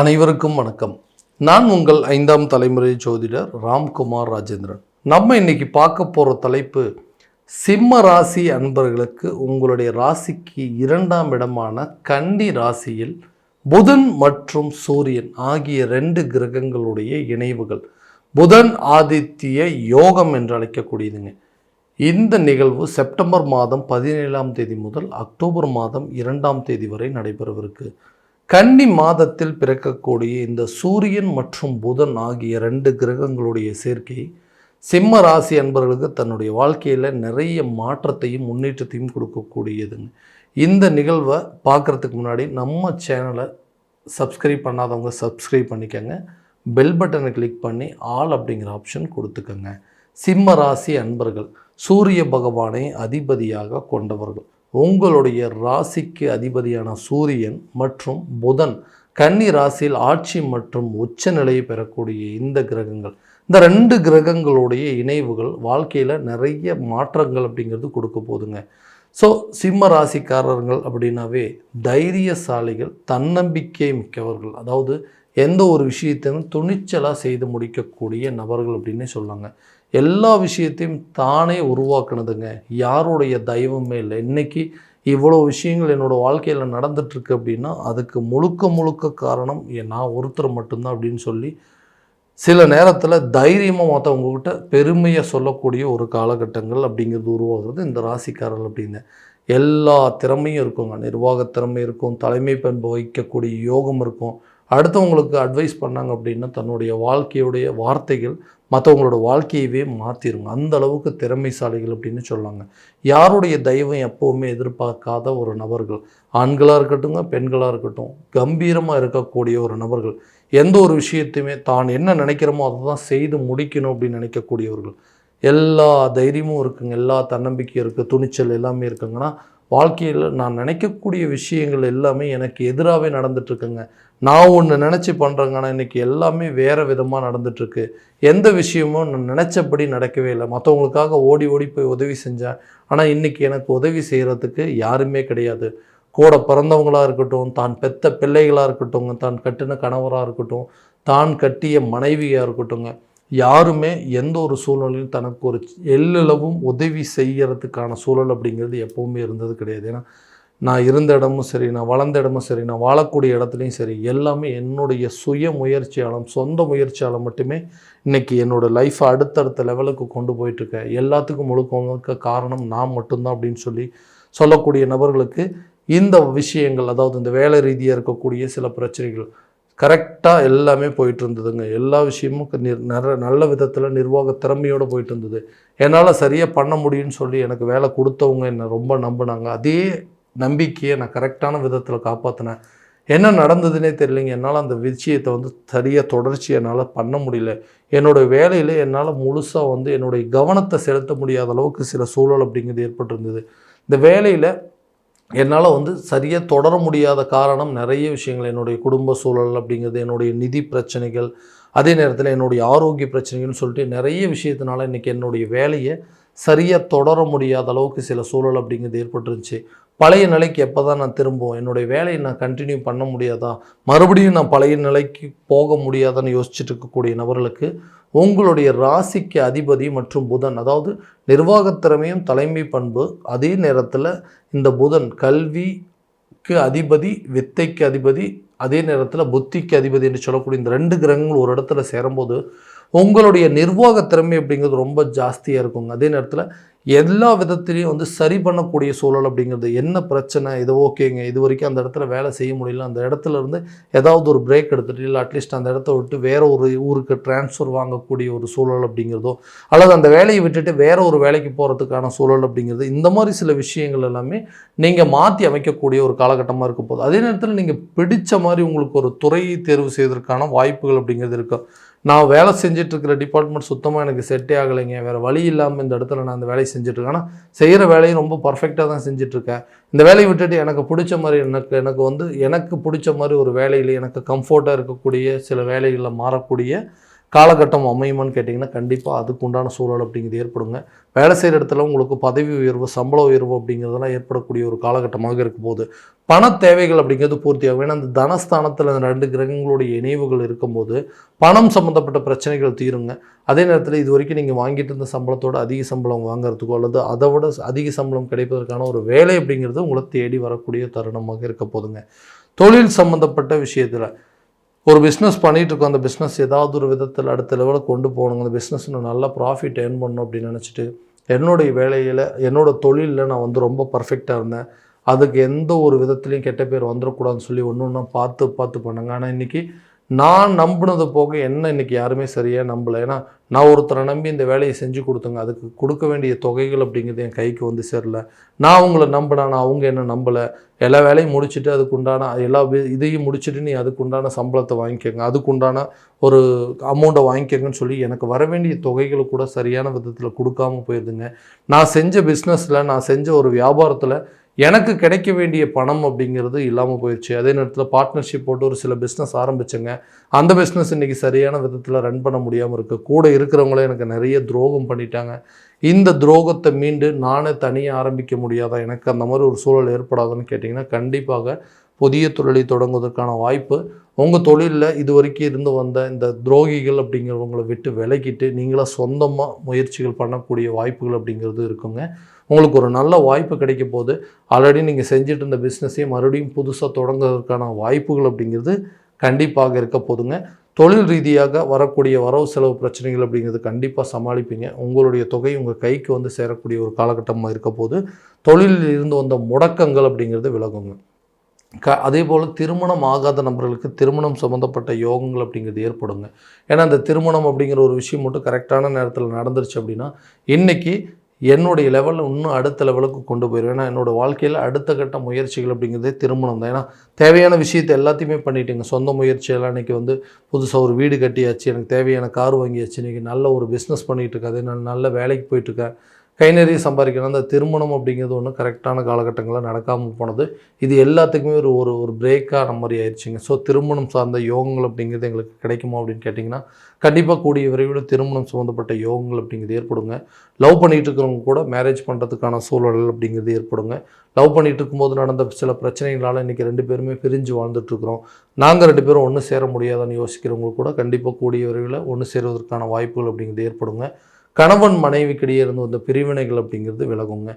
அனைவருக்கும் வணக்கம். நான் உங்கள் ஐந்தாம் தலைமுறை ஜோதிடர் ராம்குமார் ராஜேந்திரன். நம்ம இன்னைக்கு பார்க்க போகிற தலைப்பு சிம்ம ராசி அன்பர்களுக்கு உங்களுடைய ராசிக்கு இரண்டாம் இடமான கண்டி ராசியில் புதன் மற்றும் சூரியன் ஆகிய ரெண்டு கிரகங்களுடைய இணைவுகள் புதன் ஆதித்ய யோகம் என்று அழைக்கக்கூடியதுங்க. இந்த நிகழ்வு செப்டம்பர் மாதம் பதினேழாம் தேதி முதல் அக்டோபர் மாதம் இரண்டாம் தேதி வரை நடைபெறவிருக்கு. கன்னி மாதத்தில் பிறக்கக்கூடிய இந்த சூரியன் மற்றும் புதன் ஆகிய ரெண்டு கிரகங்களுடைய சேர்க்கை சிம்ம ராசி அன்பர்களுக்கு தன்னுடைய வாழ்க்கையில் நிறைய மாற்றத்தையும் முன்னேற்றத்தையும் கொடுக்கக்கூடியதுங்க. இந்த நிகழ்வை பார்க்குறதுக்கு முன்னாடி நம்ம சேனலை சப்ஸ்கிரைப் பண்ணாதவங்க சப்ஸ்கிரைப் பண்ணிக்கோங்க. பெல் பட்டனை கிளிக் பண்ணி ஆல் அப்படிங்கிற ஆப்ஷன் கொடுத்துக்கோங்க. சிம்ம ராசி அன்பர்கள் சூரிய பகவானை அதிபதியாக கொண்டவர்கள். உங்களுடைய ராசிக்கு அதிபதியான சூரியன் மற்றும் புதன் கன்னி ராசியில் ஆட்சி மற்றும் உச்ச நிலையை பெறக்கூடிய இந்த கிரகங்கள். இந்த ரெண்டு கிரகங்களுடைய இணைவுகள் வாழ்க்கையில் நிறைய மாற்றங்கள் அப்படிங்கிறது கொடுக்க போகுதுங்க ஸோ சிம்ம ராசிக்காரர்கள் அப்படின்னாவே தைரியசாலிகள் தன்னம்பிக்கை மிக்கவர்கள். அதாவது எந்த ஒரு விஷயத்தையும் துணிச்சலாக செய்து முடிக்கக்கூடிய நபர்கள் அப்படின்னே சொல்லுவாங்க எல்லா விஷயத்தையும் தானே உருவாக்குனதுங்க. யாருடைய தெய்வமே இல்லை. இன்றைக்கி இவ்வளோ விஷயங்கள் என்னோடய வாழ்க்கையில் நடந்துட்டுருக்கு அப்படின்னா அதுக்கு முழுக்க முழுக்க காரணம் என் நான் ஒருத்தர் மட்டும்தான் அப்படின்னு சொல்லி சில நேரத்தில் தைரியமாக மற்றவங்கக்கிட்ட பெருமையை சொல்லக்கூடிய ஒரு காலகட்டங்கள் அப்படிங்கிறது உருவாகிறது இந்த ராசிக்காரர்கள் அப்படின்னு எல்லா திறமையும் இருக்குங்க. நிர்வாக திறமை இருக்கும். தலைமை பண்பு வைக்கக்கூடிய யோகம் இருக்கும். அடுத்தவங்களுக்கு அட்வைஸ் பண்ணாங்க அப்படின்னா தன்னுடைய வாழ்க்கையுடைய வார்த்தைகள் மற்றவங்களோட வாழ்க்கையவே மாற்றிருங்க அந்த அளவுக்கு திறமைசாலிகள் அப்படின்னு சொல்லாங்க. யாருடைய தெய்வம் எப்போவுமே எதிர்பார்க்காத ஒரு நபர்கள். ஆண்களாக இருக்கட்டுங்க பெண்களாக இருக்கட்டும் கம்பீரமாக இருக்கக்கூடிய ஒரு நபர்கள். எந்த ஒரு விஷயத்தையுமே தான் என்ன நினைக்கிறோமோ அதை தான் செய்து முடிக்கணும் அப்படின்னு நினைக்கக்கூடியவர்கள். எல்லா தைரியமும் இருக்குங்க. எல்லா தன்னம்பிக்கையும் இருக்குது துணிச்சல் எல்லாமே இருக்குங்கன்னா வாழ்க்கையில் நான் நினைக்கக்கூடிய விஷயங்கள் எல்லாமே எனக்கு எதிராகவே நடந்துட்டுருக்குங்க. நான் ஒன்று நினச்சி பண்ணுறேங்க ஆனால் இன்றைக்கி எல்லாமே வேறு விதமாக நடந்துட்டுருக்கு. எந்த விஷயமும் நான் நினச்சபடி நடக்கவே இல்லை. மற்றவங்களுக்காக ஓடி ஓடி போய் உதவி செஞ்சேன். ஆனால் இன்றைக்கி எனக்கு உதவி செய்கிறதுக்கு யாருமே கிடையாது. கூட பிறந்தவங்களாக இருக்கட்டும் தான் பெத்த பிள்ளைகளாக இருக்கட்டும் தான் கட்டின கணவராக இருக்கட்டும் தான் கட்டிய மனைவியாக இருக்கட்டும்ங்க. யாருமே எந்த ஒரு சூழ்நிலையும் தனக்கு ஒரு எல்லளவும் உதவி செய்யறதுக்கான சூழல் அப்படிங்கிறது எப்போவுமே இருந்தது கிடையாது. ஏன்னா நான் இருந்த இடமும் சரி நான் வளர்ந்த இடமும் சரி நான் வாழக்கூடிய இடத்துலையும் சரி எல்லாமே என்னுடைய சுய முயற்சியாலும் சொந்த முயற்சியால் மட்டுமே இன்றைக்கி என்னோடய லைஃப்பை அடுத்தடுத்த லெவலுக்கு கொண்டு போயிட்டுருக்கேன். எல்லாத்துக்கும் முழுக்க முழுக்க காரணம் நான் மட்டும்தான் அப்படின்னு சொல்லி சொல்லக்கூடிய நபர்களுக்கு இந்த விஷயங்கள் அதாவது இந்த வேலை ரீதியாக இருக்கக்கூடிய சில பிரச்சனைகள் கரெக்டாக எல்லாமே போயிட்டு இருந்ததுங்க எல்லா விஷயமும் நிர் நிற நல்ல விதத்தில் நிர்வாக திறமையோடு போயிட்டு இருந்தது என்னால் சரியாக பண்ண முடியும்னு சொல்லி எனக்கு வேலை கொடுத்தவங்க என்னை ரொம்ப நம்பினாங்க. அதே நம்பிக்கையை நான் கரெக்டான விதத்தில் காப்பாற்றினேன் என்ன நடந்ததுன்னே தெரியலைங்க. என்னால் அந்த விஷயத்தை வந்து சரியாக தொடர்ச்சி என்னால் பண்ண முடியல. என்னோடய வேலையில் என்னால் முழுசாக வந்து என்னுடைய கவனத்தை செலுத்த முடியாத அளவுக்கு சில சூழல் அப்படிங்கிறது ஏற்பட்டிருந்தது. இந்த வேலையில் என்னால் வந்து சரியாக தொடர முடியாத காரணம் நிறைய விஷயங்கள். என்னுடைய குடும்ப சூழல் அப்படிங்கிறது என்னுடைய நிதி பிரச்சனைகள் அதே நேரத்தில் என்னுடைய ஆரோக்கிய பிரச்சனைகள்னு சொல்லிட்டு நிறைய விஷயத்தினால இன்றைக்கி என்னுடைய வேலையை சரியாக தொடர முடியாத அளவுக்கு சில சூழல் அப்படிங்கிறது ஏற்பட்டுருந்துச்சு. பழைய நிலைக்கு எப்போ தான் நான் திரும்புவோம் என்னுடைய வேலையை நான் கண்டினியூ பண்ண முடியாதா? மறுபடியும் நான் பழைய நிலைக்கு போக முடியாதான்னு யோசிச்சுட்டு இருக்கக்கூடிய நபர்களுக்கு உங்களுடைய ராசிக்கு அதிபதி மற்றும் புதன் அதாவது நிர்வாகத்திறமையும் தலைமை பண்பு அதே நேரத்தில் இந்த புதன் கல்விக்கு அதிபதி வித்தைக்கு அதிபதி அதே நேரத்தில் புத்திக்கு அதிபதி என்று சொல்லக்கூடிய இந்த ரெண்டு கிரகங்கள் ஒரு இடத்துல சேரும்போது உங்களுடைய நிர்வாக திறமை அப்படிங்கிறது ரொம்ப ஜாஸ்தியாக இருக்குங்க. அதே நேரத்தில் எல்லா விதத்துலேயும் வந்து சரி பண்ணக்கூடிய சூழல் அப்படிங்கிறது என்ன பிரச்சனை இது ஓகேங்க இது வரைக்கும் அந்த இடத்துல வேலை செய்ய முடியல அந்த இடத்துல இருந்து ஏதாவது ஒரு பிரேக் எடுத்துகிட்டு இல்லை அட்லீஸ்ட் அந்த இடத்த விட்டு வேற ஒரு ஊருக்கு டிரான்ஸ்ஃபர் வாங்கக்கூடிய ஒரு சூழல் அப்படிங்கிறதோ அல்லது அந்த வேலையை விட்டுட்டு வேற ஒரு வேலைக்கு போகிறதுக்கான சூழல் அப்படிங்கிறது இந்த மாதிரி சில விஷயங்கள் எல்லாமே நீங்கள் மாற்றி அமைக்கக்கூடிய ஒரு காலகட்டமாக இருக்க போகுது. அதே நேரத்தில் நீங்கள் பிடித்த மாதிரி உங்களுக்கு ஒரு துறையை தேர்வு செய்வதற்கான வாய்ப்புகள் அப்படிங்கிறது இருக்கும் நான் வேலை செஞ்சிட்ருக்கிற டிபார்ட்மெண்ட் சுத்தமாக எனக்கு செட்டே ஆகலைங்க. வேறு வழி இல்லாமல் இந்த இடத்துல நான் அந்த வேலையை செஞ்சுட்ருக்கேன். ஆனால் செய்கிற வேலையும் ரொம்ப பர்ஃபெக்டாக தான் செஞ்சிட்ருக்கேன். இந்த வேலையை விட்டுட்டு எனக்கு பிடிச்ச மாதிரி எனக்கு எனக்கு வந்து எனக்கு பிடிச்ச மாதிரி ஒரு வேலையில் எனக்கு கம்ஃபர்ட்டாக இருக்கக்கூடிய சில வேலைகளில் மாறக்கூடிய காலகட்டம் அமையுமான்னு கேட்டிங்கன்னா கண்டிப்பாக அதுக்கு உண்டான சூழல் அப்படிங்கிறது ஏற்படுங்க. வேலை செய்கிற இடத்துல உங்களுக்கு பதவி உயர்வு சம்பள உயர்வு அப்படிங்கிறதெல்லாம் ஏற்படக்கூடிய ஒரு காலகட்டமாக இருக்க போகுது. பண தேவைகள் அப்படிங்கிறது பூர்த்தியாகும் ஏன்னா அந்த தனஸ்தானத்தில் அந்த ரெண்டு கிரகங்களுடைய இணைவுகள் இருக்கும்போது பணம் சம்மந்தப்பட்ட பிரச்சனைகள் தீருங்க. அதே நேரத்தில் இது வரைக்கும் நீங்கள் வாங்கிட்டு இருந்த சம்பளத்தோட அதிக சம்பளம் வாங்குறதுக்கோ அல்லது அதை விட அதிக சம்பளம் கிடைப்பதற்கான ஒரு வேலை அப்படிங்கிறது உங்களை தேடி வரக்கூடிய தருணமாக இருக்க போதுங்க. தொழில் சம்மந்தப்பட்ட விஷயத்தில் ஒரு பிஸ்னஸ் பண்ணிகிட்டு இருக்கோம் அந்த பிஸ்னஸ் ஏதாவது ஒரு விதத்தில் அடுத்த லெவலில் கொண்டு போகணுங்க. அந்த பிஸ்னஸ் நான் நல்லா ப்ராஃபிட் ஏர்ன் பண்ணணும் அப்படின்னு நினச்சிட்டு என்னுடைய வேலையில் என்னோட தொழிலில் நான் வந்து ரொம்ப பர்ஃபெக்டாக இருந்தேன். அதுக்கு எந்த ஒரு விதத்துலையும் கெட்ட பேர் வந்துடக்கூடாதுன்னு சொல்லி ஒன்று ஒன்றா பார்த்து பார்த்து பண்ணுங்க. ஆனால் இன்றைக்கி நான் நம்பினது போக என்ன இன்றைக்கி யாருமே சரியாக நம்பலை. ஏன்னா நான் ஒருத்தரை நம்பி இந்த வேலையை செஞ்சு கொடுத்துங்க. அதுக்கு கொடுக்க வேண்டிய தொகைகள் அப்படிங்கிறது என் கைக்கு வந்து சேரல. நான் அவங்கள நம்பினேன் நான் அவங்க என்ன நம்பலை. எல்லா வேலையும் முடிச்சுட்டு அதுக்கு உண்டான எல்லா இதையும் முடிச்சுட்டு நீ அதுக்கு உண்டான சம்பளத்தை வாங்கிக்கோங்க. அதுக்கு உண்டான ஒரு அமௌண்ட்டை வாங்கிக்கோங்கன்னு சொல்லி எனக்கு வர வேண்டிய தொகைகளை கூட சரியான விதத்தில் கொடுக்காம போயிருதுங்க. நான் செஞ்ச பிஸ்னஸில் நான் செஞ்ச ஒரு வியாபாரத்தில் எனக்கு கிடைக்க வேண்டிய பணம் அப்படிங்கிறது இல்லாமல் போயிடுச்சு அதே நேரத்தில் பார்ட்னர்ஷிப் போட்டு ஒரு சில பிஸ்னஸ் ஆரம்பிச்சேங்க. அந்த பிஸ்னஸ் இன்றைக்கி சரியான விதத்தில் ரன் பண்ண முடியாமல் இருக்குது கூட இருக்கிறவங்களே எனக்கு நிறைய துரோகம் பண்ணிட்டாங்க. இந்த துரோகத்தை மீண்டு நானே தனியாக ஆரம்பிக்க முடியாதா? எனக்கு அந்த மாதிரி ஒரு சூழல் ஏற்படாதுன்னு கேட்டிங்கன்னா கண்டிப்பாக புதிய தொழிலை தொடங்குவதற்கான வாய்ப்பு. உங்கள் தொழிலில் இது வரைக்கும் இருந்து வந்த இந்த துரோகிகள் அப்படிங்கிறவங்களை விட்டு விலகிட்டு நீங்களாக சொந்தமாக முயற்சிகள் பண்ணக்கூடிய வாய்ப்புகள் அப்படிங்கிறது இருக்குங்க. உங்களுக்கு ஒரு நல்ல வாய்ப்பு கிடைக்க போது ஆல்ரெடி நீங்கள் செஞ்சுட்டு இருந்த பிஸ்னஸையும் மறுபடியும் புதுசாக தொடங்குறதுக்கான வாய்ப்புகள் அப்படிங்கிறது கண்டிப்பாக இருக்க போதுங்க. தொழில் ரீதியாக வரக்கூடிய வரவு செலவு பிரச்சனைகள் அப்படிங்கிறது கண்டிப்பாக சமாளிப்பீங்க. உங்களுடைய தொகை உங்கள் கைக்கு வந்து சேரக்கூடிய ஒரு காலகட்டமாக இருக்க போது தொழிலில் இருந்து வந்த முடக்கங்கள் அப்படிங்கிறது விலகுங்க. க அதே போல் திருமணம் ஆகாத நபர்களுக்கு திருமணம் சம்மந்தப்பட்ட யோகங்கள் அப்படிங்கிறது ஏற்படுங்க. ஏன்னா அந்த திருமணம் அப்படிங்கிற ஒரு விஷயம் மட்டும் கரெக்டான நேரத்தில் நடந்துருச்சு அப்படின்னா இன்றைக்கி என்னுடைய லெவலில் இன்னும் அடுத்த லெவலுக்கு கொண்டு போயிடுவேன் ஏன்னா என்னோடய வாழ்க்கையில் அடுத்த கட்ட முயற்சிகள் அப்படிங்கிறதே திருமணம் தான். ஏன்னா தேவையான விஷயத்தை எல்லாத்தையுமே பண்ணிட்டேங்க. சொந்த முயற்சியெல்லாம் இன்றைக்கி வந்து புதுசாக ஒரு வீடு கட்டியாச்சு. எனக்கு தேவையான கார் வாங்கியாச்சு. இன்றைக்கி நல்ல ஒரு பிஸ்னஸ் பண்ணிகிட்டு இருக்கேன் அதே நான் நல்ல வேலைக்கு போயிட்டுருக்கேன் கை நிறைய சம்பாதிக்கணும். அந்த திருமணம் அப்படிங்கிறது ஒன்று கரெக்டான காலகட்டங்களில் நடக்காமல் போனது. இது எல்லாத்துக்குமே ஒரு ஒரு ஒரு பிரேக்கான மாதிரி ஆயிடுச்சுங்க. ஸோ திருமணம் சார்ந்த யோகங்கள் அப்படிங்கிறது எங்களுக்கு கிடைக்குமா அப்படின்னு கேட்டிங்கன்னா கண்டிப்பாக கூடிய விரைவில் திருமணம் சம்மந்தப்பட்ட யோகங்கள் அப்படிங்கிறது ஏற்படுங்க. லவ் பண்ணிகிட்டு இருக்கிறவங்க கூட மேரேஜ் பண்ணுறதுக்கான சூழல் அப்படிங்கிறது ஏற்படுங்க. லவ் பண்ணிகிட்டு இருக்கும்போது நடந்த சில பிரச்சனைகளால் இன்றைக்கி ரெண்டு பேருமே பிரிஞ்சு வாழ்ந்துட்டுருக்குறோம் நாங்கள் ரெண்டு பேரும் ஒன்று சேர முடியாதான்னு யோசிக்கிறவங்க கூட கண்டிப்பாக கூடிய விரைவில் ஒன்று சேருவதற்கான வாய்ப்புகள் அப்படிங்கிறது ஏற்படுங்க. கணவன் மனைவிக்கிடையே இருந்து வந்த பிரிவினைகள் அப்படிங்கிறது விலகுங்க.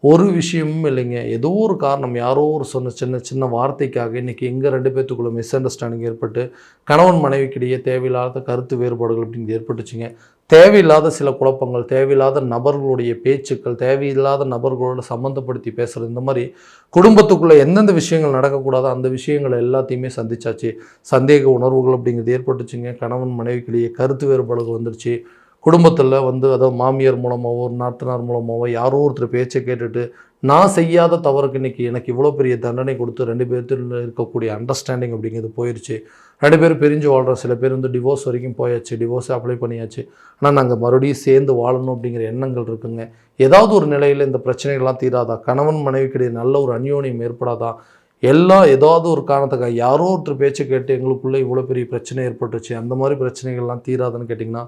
ஒரு விஷயமும் இல்லைங்க. ஏதோ ஒரு காரணம். யாரோ ஒரு சொன்ன சின்ன சின்ன வார்த்தைக்காக இன்றைக்கி எங்கள் ரெண்டு பேர்த்துக்குள்ளே மிஸ் அண்டர்ஸ்டாண்டிங் ஏற்பட்டு கணவன் மனைவிக்கிடையே தேவையில்லாத கருத்து வேறுபாடுகள் அப்படிங்கிறது ஏற்பட்டுச்சுங்க. தேவையில்லாத சில குழப்பங்கள் தேவையில்லாத நபர்களுடைய பேச்சுக்கள் தேவையில்லாத நபர்களோட சம்மந்தப்படுத்தி பேசுகிறது இந்த மாதிரி குடும்பத்துக்குள்ளே எந்தெந்த விஷயங்கள் நடக்கக்கூடாதோ அந்த விஷயங்கள் எல்லாத்தையுமே சந்திச்சாச்சு. சந்தேக உணர்வுகள் அப்படிங்கிறது ஏற்பட்டுச்சுங்க. கணவன் மனைவிக்கிடையே கருத்து வேறுபாடுகள் வந்துடுச்சு. குடும்பத்தில் வந்து அதாவது மாமியார் மூலமாகவோ நாத்தனார் மூலமாகவோ யாரோ ஒருத்தர் பேச்சை கேட்டுட்டு நான் செய்யாத தவறுக்கு இன்னைக்கு எனக்கு இவ்வளோ பெரிய தண்டனை கொடுத்து ரெண்டு பேர்த்துல இருக்கக்கூடிய அண்டர்ஸ்டாண்டிங் அப்படிங்கிறது போயிடுச்சு ரெண்டு பேரும் பிரிஞ்சு வாழ்கிறோம் சில பேர் வந்து டிவோர்ஸ் வரைக்கும் போயாச்சு டிவோர்ஸ் அப்ளை பண்ணியாச்சு. ஆனால் நாங்கள் மறுபடியும் சேர்ந்து வாழணும் அப்படிங்கிற எண்ணங்கள் இருக்குங்க. ஏதாவது ஒரு நிலையில் இந்த பிரச்சனைகள்லாம் தீராதா? கணவன் மனைவிக்கிடையே நல்ல ஒரு அந்யோன்யம் ஏற்படாதா? எல்லாம் ஏதாவது ஒரு காரணத்துக்காக யாரோ ஒருத்தர் பேச்சு கேட்டு எங்களுக்குள்ளே இவ்வளோ பெரிய பிரச்சனை ஏற்பட்டுச்சு அந்த மாதிரி பிரச்சனைகள்லாம் தீராதுன்னு கேட்டிங்கன்னா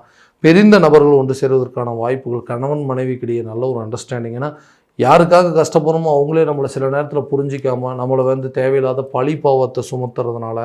பெரிந்த நபர்கள் ஒன்று சேருவதற்கான வாய்ப்புகள் கணவன் மனைவிக்கிடையே நல்ல ஒரு அண்டர்ஸ்டாண்டிங் ஏன்னா யாருக்காக கஷ்டப்படுறோமோ அவங்களே நம்மளை சில நேரத்தில் புரிஞ்சிக்காமல் நம்மளை வந்து தேவையில்லாத பழி பாவத்தை சுமத்துறதுனால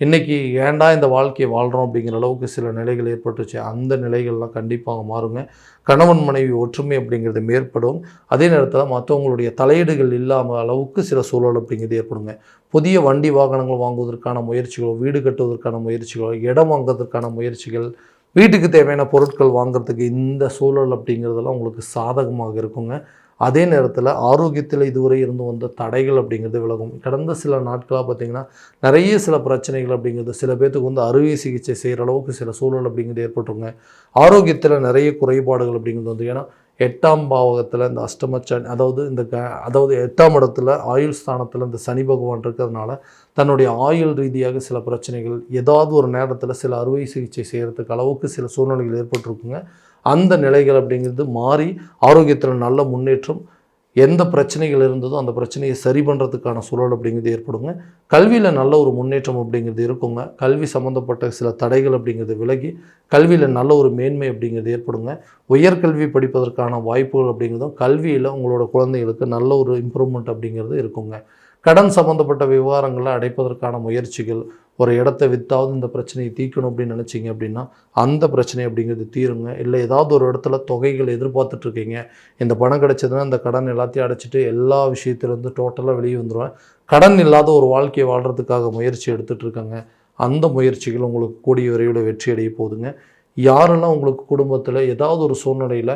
இன்றைக்கி ஏன்டா இந்த வாழ்க்கையை வாழ்கிறோம் அப்படிங்கிற அளவுக்கு சில நிலைகள் ஏற்பட்டுச்சு. அந்த நிலைகள்லாம் கண்டிப்பாக மாறுங்க. கணவன் மனைவி ஒற்றுமை அப்படிங்கிறது மேற்படும். அதே நேரத்தில் மற்றவங்களுடைய தலையீடுகள் இல்லாமல் அளவுக்கு சில சூழல் அப்படிங்கிறது ஏற்படுங்க. புதிய வண்டி வாகனங்கள் வாங்குவதற்கான முயற்சிகளோ வீடு கட்டுவதற்கான முயற்சிகளோ இடம் வாங்குவதற்கான முயற்சிகள் வீட்டுக்கு தேவையான பொருட்கள் வாங்குறதுக்கு இந்த சூழல் அப்படிங்கிறதெல்லாம் உங்களுக்கு சாதகமாக இருக்குங்க. அதே நேரத்தில் ஆரோக்கியத்தில் இதுவரை இருந்து வந்த தடைகள் அப்படிங்கிறது விலகும். கடந்த சில நாட்களாக பார்த்திங்கன்னா நிறைய சில பிரச்சனைகள் அப்படிங்கிறது சில பேர்த்துக்கு வந்து அறுவை சிகிச்சை செய்கிற அளவுக்கு சில சூழல் அப்படிங்கிறது ஏற்பட்டுருங்க. ஆரோக்கியத்தில் நிறைய குறைபாடுகள் அப்படிங்கிறது வந்து ஏன்னா எட்டாம் பாவகத்தில் இந்த அஷ்டமச்சன் அதாவது இந்த க அதாவது எட்டாம் இடத்துல ஆயுள் ஸ்தானத்தில் இந்த சனி பகவான் இருக்கிறதுனால தன்னுடைய ஆயுள் ரீதியாக சில பிரச்சனைகள் ஏதாவது ஒரு நேரத்தில் சில அறுவை சிகிச்சை செய்கிறதுக்கு அளவுக்கு சில சூழ்நிலைகள் ஏற்பட்டிருக்குங்க. அந்த நிலைகள் அப்படிங்கிறது மாறி ஆரோக்கியத்தில் நல்ல முன்னேற்றம் எந்த பிரச்சனைகள் இருந்ததோ அந்த பிரச்சனையை சரி பண்ணுறதுக்கான சூழல் அப்படிங்கிறது ஏற்படுங்க. கல்வியில் நல்ல ஒரு முன்னேற்றம் அப்படிங்கிறது இருக்குங்க. கல்வி சம்மந்தப்பட்ட சில தடைகள் அப்படிங்கிறது விலகி கல்வியில் நல்ல ஒரு மேன்மை அப்படிங்கிறது ஏற்படுங்க. உயர்கல்வி படிப்பதற்கான வாய்ப்புகள் அப்படிங்கிறதும் கல்வியில் உங்களோட குழந்தைகளுக்கு நல்ல ஒரு இம்ப்ரூவ்மெண்ட் அப்படிங்கிறது இருக்குங்க. கடன் சம்மந்தப்பட்ட விவகாரங்களை அடைப்பதற்கான முயற்சிகள் ஒரு இடத்த வித்தாவது இந்த பிரச்சனையை தீர்க்கணும் அப்படின்னு நினச்சிங்க அப்படின்னா அந்த பிரச்சனை அப்படிங்கிறது தீருங்க. இல்லை ஏதாவது ஒரு இடத்துல தொகைகள் எதிர்பார்த்துட்ருக்கீங்க இந்த பணம் கிடைச்சதுன்னா இந்த கடன் எல்லாத்தையும் அடைச்சிட்டு எல்லா விஷயத்துலேருந்து டோட்டலாக வெளியே வந்துடுவேன் கடன் இல்லாத ஒரு வாழ்க்கையை வாழ்கிறதுக்காக முயற்சி எடுத்துகிட்ருக்கங்க இருக்காங்க. அந்த முயற்சிகள் உங்களுக்கு கூடிய விரைவில் வெற்றி அடைய போகுதுங்க யாரெல்லாம் உங்களுக்கு குடும்பத்தில் ஏதாவது ஒரு சூழ்நிலையில்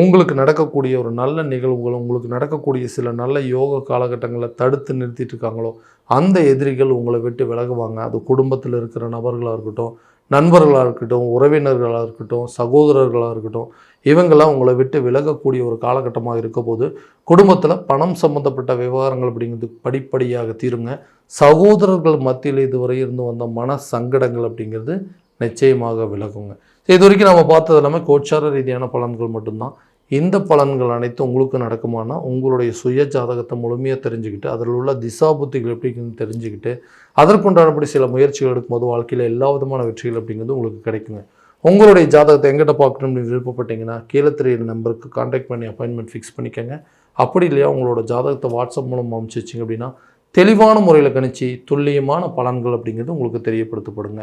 உங்களுக்கு நடக்கக்கூடிய ஒரு நல்ல நிகழ்வுகள் உங்களுக்கு நடக்கக்கூடிய சில நல்ல யோக காலகட்டங்களை தடுத்து நிறுத்திட்டு இருக்காங்களோ அந்த எதிரிகள் உங்களை விட்டு விலகுவாங்க. அது குடும்பத்தில் இருக்கிற நபர்களாக இருக்கட்டும் நண்பர்களாக இருக்கட்டும் உறவினர்களாக இருக்கட்டும் சகோதரர்களாக இருக்கட்டும் இவங்கெல்லாம் உங்களை விட்டு விலகக்கூடிய ஒரு காலகட்டமாக இருக்க போது குடும்பத்தில் பணம் சம்மந்தப்பட்ட விவகாரங்கள் அப்படிங்கிறது படிப்படியாக தீருங்க. சகோதரர்கள் மத்தியில் இதுவரை இருந்து வந்த மன சங்கடங்கள் அப்படிங்கிறது நிச்சயமாக விலகுங்க. இது வரைக்கும் நம்ம பார்த்தது எல்லாமே கோச்சார ரீதியான பலன்கள் மட்டும்தான். இந்த பலன்கள் அனைத்தும் உங்களுக்கு நடக்குமானா உங்களுடைய சுய ஜாதகத்தை முழுமையாக தெரிஞ்சுக்கிட்டு அதில் உள்ள திசாபுத்திகள் புத்திகள் இருக்குன்னு தெரிஞ்சுக்கிட்டு அதற்குண்டானபடி சில முயற்சிகள் எடுக்கும்போது வாழ்க்கையில் எல்லா விதமான வெற்றிகள் அப்படிங்கிறது உங்களுக்கு கிடைக்குங்க. உங்களுடைய ஜாதகத்தை எங்கிட்ட பார்க்கணும்னு விருப்பப்பட்டீங்கன்னா கீழே தெரியிற நம்பருக்கு காண்டாக்ட் பண்ணி அப்பாயின்மெண்ட் ஃபிக்ஸ் பண்ணிக்கோங்க. அப்படி இல்லையா உங்களோட ஜாதகத்தை வாட்ஸ்அப் மூலம் அனுப்பிச்சு வச்சிங்க அப்படின்னா தெளிவான முறையில் கணிச்சு துல்லியமான பலன்கள் அப்படிங்கிறது உங்களுக்கு தெரியப்படுத்தப்படுங்க.